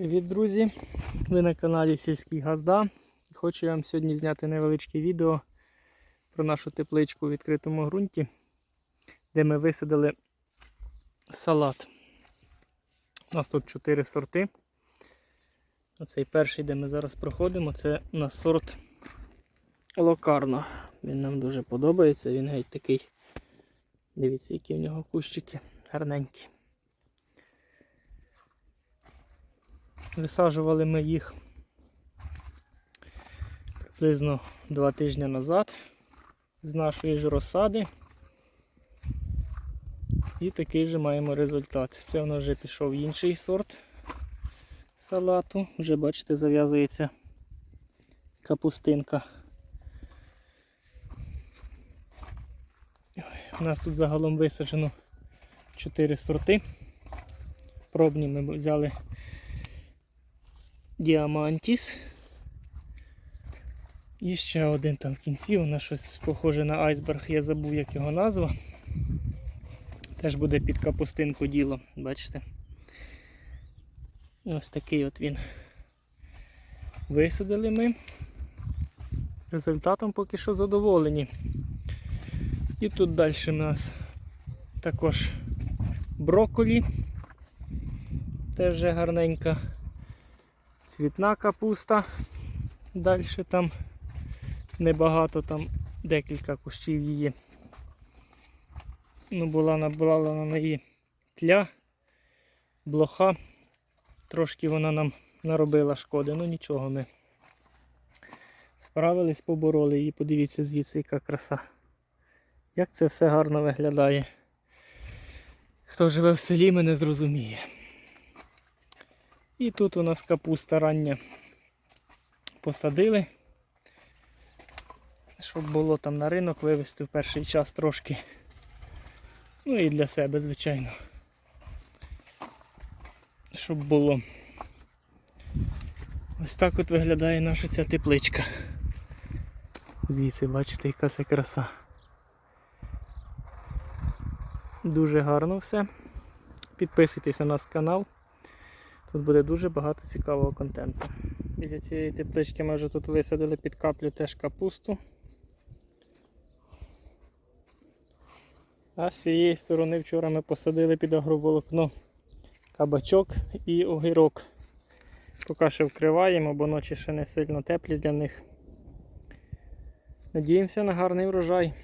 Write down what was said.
Привіт, друзі! Ви на каналі Сільський Газда. Хочу я вам сьогодні зняти невеличке відео про нашу тепличку у відкритому ґрунті, де ми висадили салат. У нас тут 4 сорти. Оцей перший, де ми зараз проходимо, це на сорт локарно. Він нам дуже подобається, він геть такий. Дивіться, які в нього кущики гарненькі. Висаджували ми їх приблизно два тижні назад з нашої ж розсади. І такий же маємо результат. Це в нас вже пішов інший сорт салату. Вже, бачите, зав'язується капустинка. У нас тут загалом висаджено 4 сорти. Пробні ми взяли Діамантіс. І ще один там в кінці, у нас щось похоже на айсберг, я забув, як його назва. Теж буде під капустинку діло, бачите? Ось такий от він. Висадили ми. Результатом поки що задоволені. І тут далі у нас також брокколі. Теж гарненька цвітна капуста. Далі там небагато, там декілька кущів її. Ну, була набрала на неї тля, блоха. Трошки вона нам наробила шкоди, ну нічого ми справились, побороли її. Подивіться звідси, яка краса. Як це все гарно виглядає. Хто живе в селі, мене зрозуміє. І тут у нас капуста рання посадили, щоб було там на ринок вивезти в перший час трошки. Ну і для себе, звичайно. Щоб було. Ось так от виглядає наша ця тепличка. Звідси, бачите, яка це краса. Дуже гарно все. Підписуйтесь на наш канал. Тут буде дуже багато цікавого контенту. Біля цієї теплички ми вже тут висадили під каплю теж капусту. А з цієї сторони вчора ми посадили під агроволокно кабачок і огірок. Поки що вкриваємо, бо ночі ще не сильно теплі для них. Надіємося на гарний врожай.